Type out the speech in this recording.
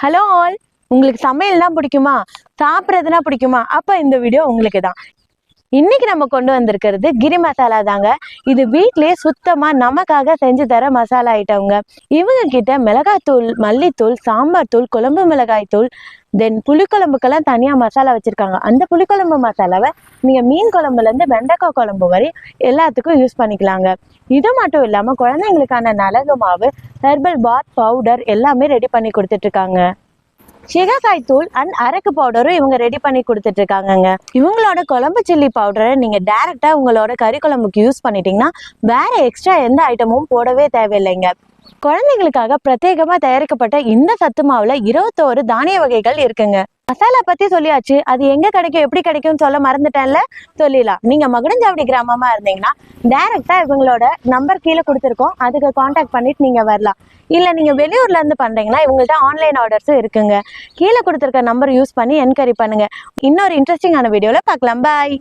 Hello all உங்களுக்கு சமையல்னா பிடிக்குமா? சாப்பிட்றதுனா பிடிக்குமா? அப்போ இந்த வீடியோ உங்களுக்கு தான் இன்னைக்கு நம்ம கொண்டு வந்திருக்கிறது கிரி மசாலா தாங்க. இது வீட்லயே சுத்தமா நமக்காக செஞ்சு தர மசாலா ஐட்டம்ங்க. இவங்க கிட்ட மிளகாய்த்தூள் மல்லித்தூள் சாம்பார் தூள் குழம்பு மிளகாய் தூள் தென் புளிக்குழம்புக்கெல்லாம் தனியா மசாலா வச்சிருக்காங்க. அந்த புளிக்குழம்பு மசாலாவை நீங்க மீன் குழம்புல இருந்து வெண்டைக்காய் குழம்பு வரை எல்லாத்துக்கும் யூஸ் பண்ணிக்கலாங்க. இது மட்டும் இல்லாம குழந்தைங்களுக்கான நலகு மாவு ஹெர்பல் பாத் பவுடர் எல்லாமே ரெடி பண்ணி கொடுத்துட்டு இருக்காங்க. சிகக்காய் தூள் அண்ட் அரக்கு பவுடரும் இவங்க ரெடி பண்ணி கொடுத்துட்டு இருக்காங்கங்க இவங்களோட குழம்பு சில்லி பவுடரை நீங்க டைரக்டா உங்களோட கறி குழம்புக்கு யூஸ் பண்ணிட்டீங்கன்னா வேற எக்ஸ்ட்ரா எந்த ஐட்டமும் போடவே தேவையில்லைங்க. குழந்தைங்களுக்காக பிரத்யேகமா தயாரிக்கப்பட்ட இந்த சத்து மாவுல இருபத்தோரு தானிய வகைகள் இருக்குங்க. மசாலா பத்தி சொல்லியாச்சு. அது எங்க கிடைக்கும் எப்படி கிடைக்கும்னு சொல்ல மறந்துட்டேன்ல. சொல்லிடலாம். நீங்க மகுடஞ்சாவடி கிராமமா இருந்தீங்கன்னா டைரக்டா இவங்களோட நம்பர் கீழே கொடுத்துருக்கோம். அதுக்கு காண்டாக்ட் பண்ணிட்டு நீங்க வரலாம். இல்ல நீங்க வெளியூர்ல இருந்து பண்றீங்கன்னா இவங்கள்ட்ட ஆன்லைன் ஆர்டர்ஸும் இருக்குங்க. கீழே கொடுத்துருக்க நம்பர் யூஸ் பண்ணி என்கொயரி பண்ணுங்க. இன்னொரு இன்ட்ரெஸ்டிங்கான வீடியோல பார்க்கலாம். பாய்